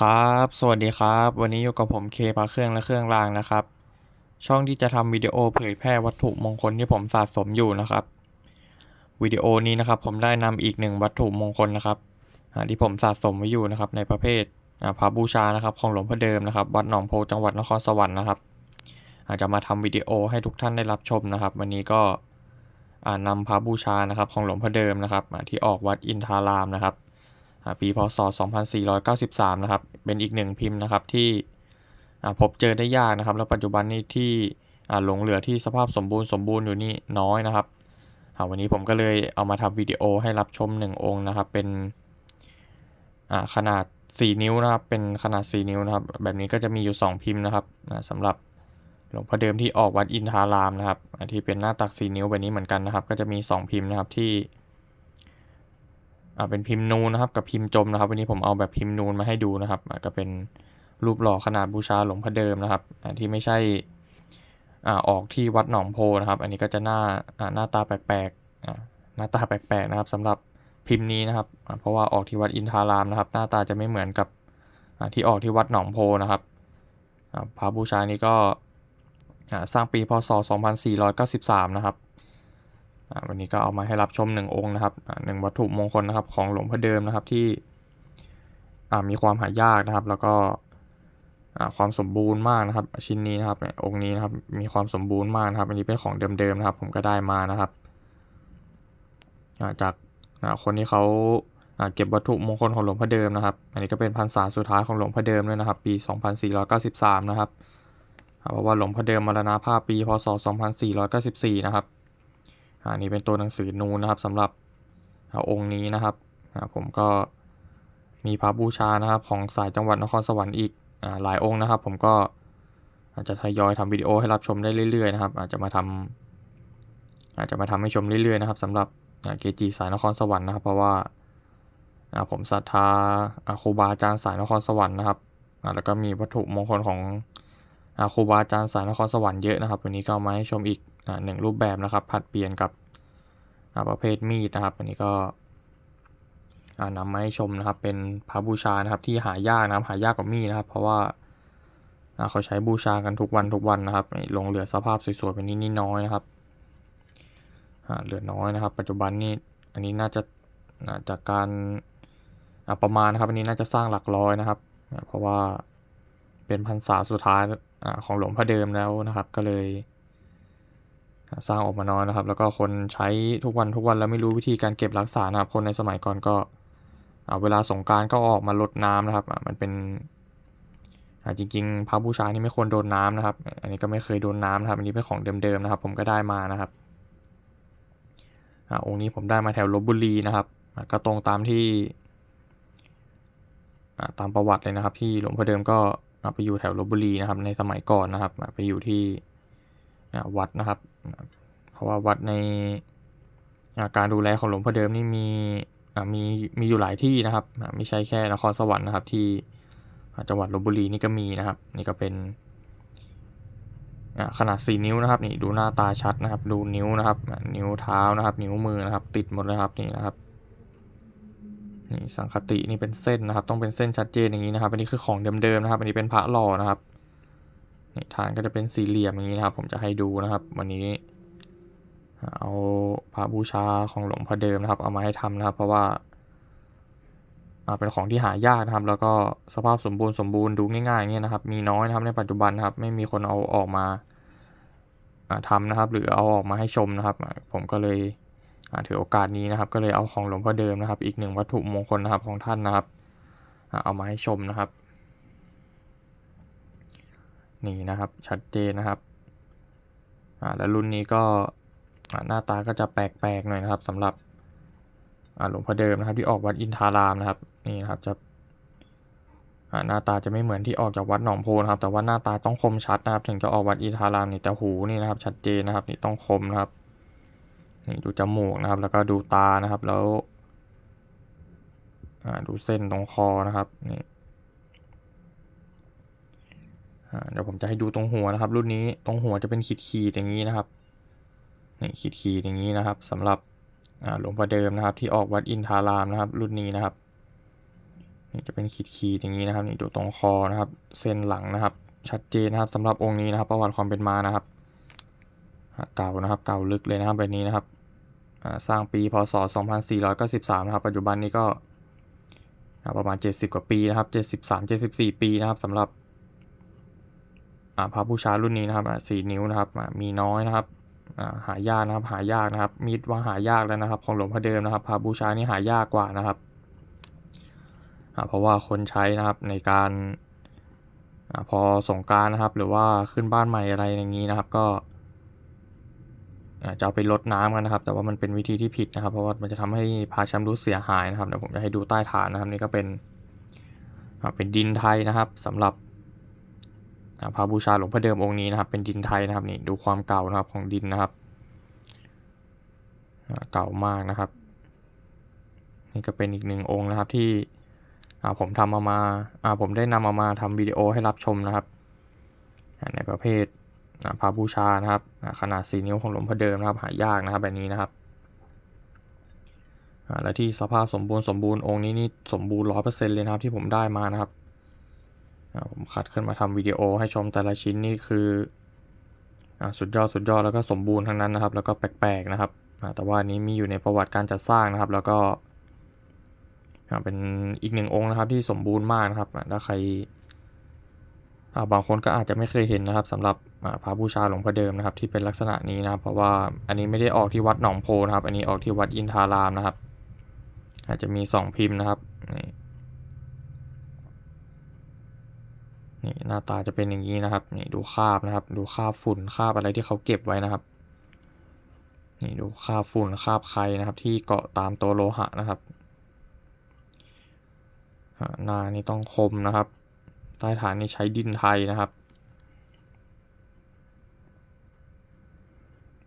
ครับ สวัสดีครับ วันนี้อยู่กับผมเคพาเครื่องและเครื่องรางนะครับ ช่องที่จะทำวิดีโอเผยแพร่วัตถุมงคลที่ผมสะสมอยู่นะครับ วิดีโอนี้นะครับ ผมได้นำอีกหนึ่งวัตถุมงคลนะครับที่ผมสะสมไว้อยู่นะครับ ในประเภทพระบูชานะครับ ของหลวงพ่อเดิมนะครับ วัดหนองโพจังหวัดนครสวรรค์นะครับอาจจะมาทำวิดีโอให้ทุกท่านได้รับชมนะครับ วันนี้ก็อ่านำพระบูชานะครับ ของหลวงพ่อเดิมนะครับที่ออกวัดอินทารามนะครับ ปีพศ 2493 นะครับ เป็นอีกหนึ่งพิมพ์นะครับที่พบเจอได้ยากนะครับ แล้วปัจจุบันนี้ที่หลงเหลือที่สภาพสมบูรณ์สมบูรณ์อยู่นี่น้อยนะครับวันนี้ผมก็เลยเอามาทำวิดีโอให้รับชมหนึ่งองค์นะครับ เป็นขนาด 4 นิ้วนะครับ เป็นขนาด 4 นิ้วนะครับ แบบนี้ก็จะมีอยู่ 2 พิมพ์นะครับอ่าสำหรับหลวงพ่อเดิมที่ออกวัดอินทารามนะครับที่เป็นหน้าตัก 4 นิ้วแบบนี้เหมือนกันนะครับ ก็จะมี 2 พิมพ์นะครับที่ อ่าเป็นพิมพ์นูนนะครับกับพิมพ์จมนะครับ วันนี้ผมเอาแบบพิมพ์นูนมาให้ดูนะครับอ่าก็เป็นรูปหล่อขนาดบูชาหลวงพ่อเดิมนะครับอ่าที่ไม่ใช่อ่าออกที่วัดหนองโพนะครับ อันนี้ก็จะหน้าอ่าหน้าตาแปลกๆอ่าหน้าตาแปลกๆนะครับสำหรับพิมพ์นี้นะครับอ่าเพราะว่าออกที่วัดอินทารามนะครับ หน้าตาจะไม่เหมือนกับอ่าที่ออกที่วัดหนองโพนะครับอ่าพระบูชานี้ก็อ่าสร้างปีพศ 2493 นะครับ วันนี้ก็เอามาให้รับชมหนึ่งองค์นะครับหนึ่งวัตถุมงคลนะครับของหลวงพ่อเดิมนะครับที่มีความหายากนะครับ แล้วก็ความสมบูรณ์มากนะครับ ชิ้นนี้นะครับองค์นี้นะครับมีความสมบูรณ์มากนะครับ อันนี้เป็นของเดิมๆนะครับ ผมก็ได้มานะครับจากคนที่เขาเก็บวัตถุมงคลของหลวงพ่อเดิมนะครับ อันนี้ก็เป็นพรรษาสุดท้ายของหลวงพ่อเดิมด้วยนะครับ ปี 2493 นะครับอ่าเพราะว่าหลวงพ่อเดิมมรณภาพปี พศ 2494 นะครับ อันนี้เป็นตัวหนังสือนูนนะครับสำหรับองค์นี้นะครับผมก็มีพระบูชานะครับของสายจังหวัดนครสวรรค์อีกอหลายองค์นะครับ ผมก็อาจจะทยอยทำวิดีโอให้รับชมได้เรื่อยๆนะครับ อาจจะมาทำอาจจะมาทำให้ชมเรื่อยๆนะครับสำหรับเกจิสายนครสวรรค์นะครับ เพราะว่าผมศรัทธาอาครูบาอาจารย์สายนครสวรรค์นะครับแล้วก็มีวัตถุมงคลของอาครูบาอาจารย์สายนครสวรรค์เยอะนะครับ วันนี้ก็มาให้ชมอีกหนึ่งรูปแบบนะครับผัดเปลี่ยนกับ ประเภทมีดนะครับ อันนี้ก็อ่านำมาให้ชมนะครับ เป็นพระบูชานะครับที่หายากนะครับ หายากกว่ามีดนะครับ เพราะว่าเขาใช้บูชากันทุกวันทุกวันนะครับลงเหลือสภาพสวยๆเป็นนิดๆน้อยนะครับ เหลือน้อยนะครับ ปัจจุบันนี้อันนี้น่าจะาจากการาประมาณนะครับ อันนี้น่าจะสร้างหลักร้อยนะครับ เพราะว่าเป็นพรรษาสุดท้ายของหลวงพ่อเดิมแล้วนะครับ ก็เลย สร้างออกมาน้อยนะครับ แล้วก็คนใช้ทุกวันทุกวันแล้วไม่รู้วิธีการเก็บรักษานะครับ คนในสมัยก่อนก็เวลาสงการก็ออกมาลดน้ำนะครับมันเป็นจริงๆพระบูชานี่ไม่ควรโดนน้ำนะครับ อันนี้ก็ไม่เคยโดนน้ำนะครับ อันนี้เป็นของเดิมๆนะครับ ผมก็ได้มานะครับองค์นี้ผมได้มาแถวลบบุรีนะครับ ก็ตรงตามที่ตามประวัติเลยนะครับ ที่หลวงพ่อเดิมก็ไปอยู่แถวลบบุรีนะครับ ในสมัยก่อนนะครับ ไปอยู่ที่ วัดนะครับ เพราะว่าวัดในการดูแลของหลวงพ่อเดิมนี่มีมีมีอยู่หลายที่นะครับไม่ใช่แค่นครสวรรค์นะครับที่จังหวัดลบบุรีนี่ก็มีนะครับ นี่ก็เป็นขนาด 4 นิ้วนะครับนี่ดูหน้าตาชัดนะครับ ดูนิ้วนะครับ นิ้วเท้านะครับ นิ้วมือนะครับ ติดหมดเลยครับนี่นะครับนี่สังคตินี่เป็นเส้นนะครับ ต้องเป็นเส้นชัดเจนอย่างนี้นะครับ อันนี้คือของเดิมๆนะครับ อันนี้เป็นพระหล่อนะครับ นี่ฐานก็จะเป็นสี่เหลี่ยมอย่างนี้นะครับผมจะให้ดูนะครับ วันนี้ เอาพระบูชาของหลวงพ่อเดิมนะครับ เอามาให้ทำนะครับ เพราะว่าเป็นของที่หายากนะครับ แล้วก็สภาพสมบูรณ์สมบูรณ์ดูง่ายๆอย่างเงี้ยนะครับ มีน้อยนะครับในปัจจุบันนะครับ ไม่มีคนเอาออกมาอ่าทำนะครับ หรือเอาออกมาให้ชมนะครับ ผมก็เลยถือโอกาสนี้นะครับ ก็เลยเอาของหลวงพ่อเดิมนะครับ อีกหนึ่งวัตถุมงคลนะครับของท่านนะครับ เอามาให้ชมนะครับ นี่นะครับชัดเจนนะครับอ่าแล้วรุ่นนี้ก็หน้าตาก็จะแปลกๆหน่อยนะครับสำหรับอ่าหลวงพ่อเดิมนะครับที่ออกวัดอินทารามนะครับนี่นะครับจะหน้าตาจะไม่เหมือนที่ออกจากวัดหนองโพนะครับ แต่ว่าหน้าตาต้องคมชัดนะครับ ถึงจะออกวัดอินทารามนี่แต่หูนี่นะครับ ชัดเจนนะครับนี่ต้องคมนะครับนี่ดูจมูกนะครับ แล้วก็ดูตานะครับแล้วดูเส้นตรงคอนะครับนี่ อ่า เดี๋ยวผมจะให้ดูตรงหัวนะครับ รุ่นนี้ตรงหัวจะเป็นขีดขีดอย่างนี้นะครับนี่ขีดขีดอย่างนี้นะครับสำหรับหลวงพ่อเดิมนะครับ ที่ออกวัดอินทารามนะครับ รุ่นนี้นะครับนี่จะเป็นขีดๆอย่างนี้นะครับนี่ดูตรงคอนะครับ เส้นหลังนะครับ ชัดเจนนะครับสำหรับองค์นี้นะครับ ประวัติความเป็นมานะครับเก่านะครับ เก่าลึกเลยนะครับแบบนี้นะครับสร้างปีพศ 2493 นะครับ ปัจจุบันนี้ก็ประมาณ 70 กว่าปีนะครับ 73 74 ปีนะครับสำหรับ พระบูชารุ่นนี้นะครับอ่าสี่นิ้วนะครับมีน้อยนะครับหายากนะครับหายากนะครับมีดว่าหายากแล้วนะครับ ของหลวงพ่อเดิมนะครับพระบูชานี่หายากกว่านะครับอ่าเพราะว่าคนใช้นะครับในการอาพอสงการนะครับ หรือว่าขึ้นบ้านใหม่อะไรอย่างนี้นะครับ ก็อ่าจะเอาไปลดน้ำกันนะครับ แต่ว่ามันเป็นวิธีที่ผิดนะครับ เพราะว่ามันจะทำให้พาชมป์รุดเสียหายนะครับเดี๋ยวผมจะให้ดูใต้ฐานนะครับ นี่ก็เป็นอ่าเป็นดินไทยนะครับสำหรับ พระบูชาหลวงพ่อเดิมองค์นี้นะครับ เป็นดินไทยนะครับนี่ดูความเก่านะครับของดินนะครับเก่ามากนะครับ นี่ก็เป็นอีกหนึ่งองค์นะครับที่ผมทำเอามาผมได้นำเอามาทำวิดีโอให้รับชมนะครับ ในประเภทพระบูชานะครับขนาด4นิ้วของหลวงพ่อเดิมนะครับ หายากนะครับแบบนี้นะครับและที่สภาพสมบูรณ์สมบูรณ์องค์นี้นี่สมบูรณ์ร้อยเปอร์เซ็นต์เลยนะครับที่ผมได้มานะครับ ผมคัดขึ้นมาทำวิดีโอให้ชมแต่ละชิ้นนี่คืออสุดยอดสุดยอดแล้วก็สมบูรณ์ทั้งนั้นนะครับ แล้วก็แปลกๆนะครับแต่ว่านี้มีอยู่ในประวัติการจัดสร้างนะครับ แล้วก็เป็นอีกหนึ่งองค์นะครับที่สมบูรณ์มากนะครับถ้าใครบางคนก็อาจจะไม่เคยเห็นนะครับสำหรับพระบูชาหลวงพ่อเดิมนะครับ ที่เป็นลักษณะนี้นะครับ เพราะว่าอันนี้ไม่ได้ออกที่วัดหนองโพนะครับ อันนี้ออกที่วัดอินทารามนะครับ อาจจะมีสองพิมพ์นะครับนี่นี่ หน้าตาจะเป็นอย่างนี้นะครับนี่ดูคราบนะครับ ดูคราบฝุ่นคราบอะไรที่เขาเก็บไว้นะครับนี่ดูคราบฝุ่นคราบไครนะครับ ที่เกาะตามตัวโลหะนะครับหน้านี่ต้องคมนะครับ ใต้ฐานนี่ใช้ดินไทยนะครับ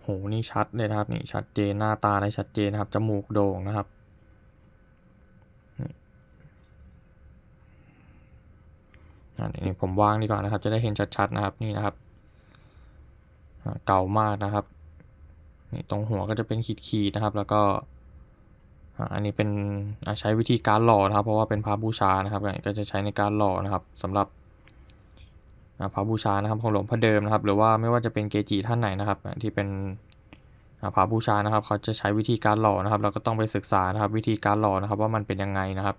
โหนี่ชัดเลยนะครับนี่ชัดเจนหน้าตาได้ชัดเจนนะครับจมูกโด่งนะครับนี่อ่า นี่ผมวางดีกว่านะครับ จะได้เห็นชัดๆนะครับนี่นะครับ เก่ามากนะครับนี่ตรงหัวก็จะเป็นขีดๆนะครับ แล้วก็อันนี้เป็นใช้วิธีการหล่อนะครับ เพราะว่าเป็นพระบูชานะครับ ก็จะใช้ในการหล่อนะครับสำหรับพระบูชานะครับของหลวงพ่อเดิมนะครับ หรือว่าไม่ว่าจะเป็นเกจิท่านไหนนะครับ ที่เป็นพระบูชานะครับ เขาจะใช้วิธีการหล่อนะครับ เราก็ต้องไปศึกษานะครับ วิธีการหล่อนะครับ ว่ามันเป็นยังไงนะครับ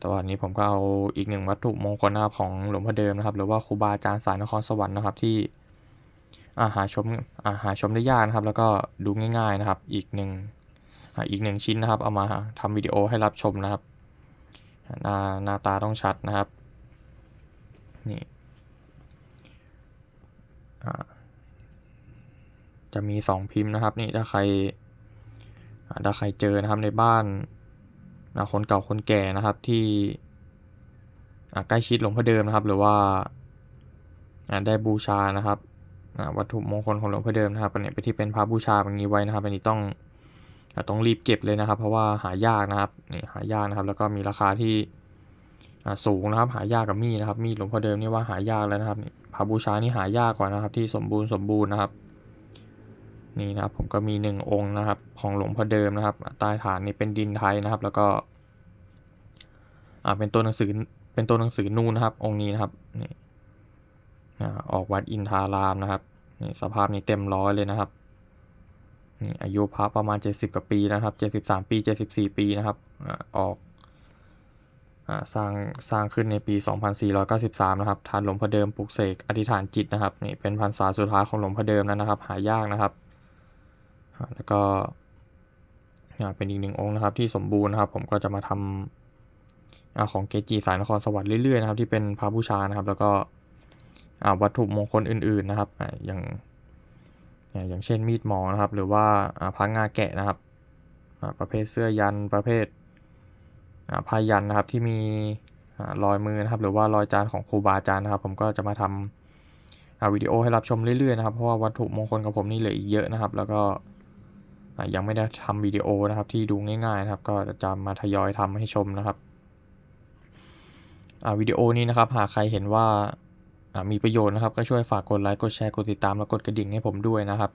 แต่ว่าอันนี้ผมก็เอาอีกหนึ่งวัตถุมงคลนะครับของหลวงพ่อเดิมนะครับ หรือว่าครูบาอาจารย์สายนครสวรรค์นะครับที่อาหาชมอาหาชมได้ยากนะครับ แล้วก็ดูง่าย ๆนะครับ อีกหนึ่งอีกหนึ่งชิ้นนะครับ เอามาทำวิดีโอให้รับชมนะครับ หน้าหน้าตาต้องชัดนะครับนี่จะมีสองพิมพ์นะครับนี่ถ้าใครถ้าใครเจอนะครับในบ้าน อ่าคนเก่าคนแก่นะครับที่ใกล้ชิดหลวงพ่อเดิมนะครับ หรือว่าได้บูชานะครับวัตถุมงคลของหลวงพ่อเดิมนะครับอันนี้ไปที่เป็นพระบูชาแบบนี้ไว้นะครับ อันนี้ต้องต้องรีบเก็บเลยนะครับ เพราะว่าหายากนะครับนี่หายากนะครับ แล้วก็มีราคาที่สูงนะครับ หายากกับมีดนะครับ มีดหลวงพ่อเดิมนี่ว่าหายากแล้วนะครับพระบูชานี่หายากกว่านะครับ ที่สมบูรณ์สมบูรณ์นะครับนี่นะครับผมก็มีหนึ่งองค์นะครับ ของหลวงพ่อเดิมนะครับใต้ฐานนี่เป็นดินไทยนะครับ แล้วก็ อ่าเป็นตัวหนังสือเป็นตัวหนังสือนูนนะครับ องค์นี้นะครับนี่อ่าออกวัดอินทารามนะครับนี่สภาพนี้เต็มร้อยเลยนะครับนี่อายุพระประมาณ 70กว่าปีนะครับ 73 ปี 74 ปีนะครับอ่าออกอ่าสร้างสร้างขึ้นในปี 2493 นะครับทานหลวงพ่อเดิมปลุกเสกอธิษฐานจิตนะครับนี่เป็นพรรษาสุดท้ายของหลวงพ่อเดิมแล้วนะครับ หายากนะครับอ่าแล้วก็อ่าเป็นอีกหนึ่งองค์นะครับที่สมบูรณ์นะครับ ผมก็จะมาทำอ่า ของเกจิสายนครสวรรค์เรื่อยๆนะครับที่เป็นพระบูชานะครับแล้วก็วัตถุมงคลอื่นๆนะครับอย่างอย่างเช่นมีดหมอนะครับ หรือว่าพระงาแกะนะครับประเภทเสื้อยันประเภทพายันนะครับที่มีรอยมือนะครับ หรือว่ารอยจานของครูบาอาจารย์นะครับ ผมก็จะมาทำอ่าวิดีโอให้รับชมเรื่อยๆนะครับเพราะว่าวัตถุมงคลกับผมนี่เหลืออีกเยอะนะครับ แล้วก็ยังไม่ได้ทำวิดีโอนะครับที่ดูง่ายๆนะครับ ก็จะมาทยอยทำให้ชมนะครับ วิดีโอนี้นะครับ หากใครเห็นว่ามีประโยชน์นะครับ ก็ช่วยฝากกดไลค์ กดแชร์ กดติดตาม และกดกระดิ่งให้ผมด้วยนะครับ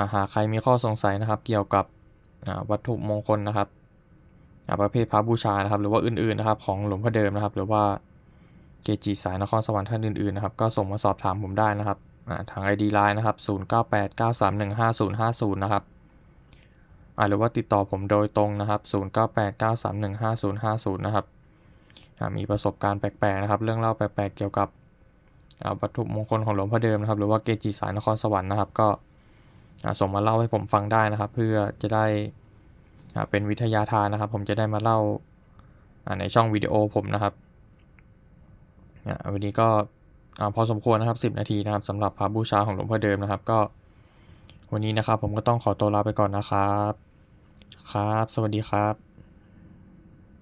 าหากใครมีข้อสงสัยนะครับ เกี่ยวกับวัตถุมงคลนะครับประเภทพระบูชานะครับ หรือว่าอื่นๆนะครับ ของหลวงพ่อเดิมนะครับ หรือว่าเกจิสายนครสวรรค์ท่านอื่นๆนะครับ ก็ส่งมาสอบถามผมได้นะครับอ่าทาง ID Line นะครับ 0989315050 นะครับหรือว่าติดต่อผมโดยตรงนะครับ 0989315050 นะครับ มีประสบการณ์แปลกๆนะครับ เรื่องเล่าแปลกๆเกี่ยวกับวัตถุมงคลของหลวงพ่อเดิมนะครับ หรือว่าเกจิสายนครสวรรค์นะครับ ก็ส่งมาเล่าให้ผมฟังได้นะครับ เพื่อจะได้เป็นวิทยาทานนะครับ ผมจะได้มาเล่าในช่องวิดีโอผมนะครับวันนี้ก็พอสมควรนะครับ 10 นาทีนะครับสำหรับพระบูชาของหลวงพ่อเดิมนะครับ ก็วันนี้นะครับผมก็ต้องขอตัวลาไปก่อนนะครับ ครับ สวัสดีครับ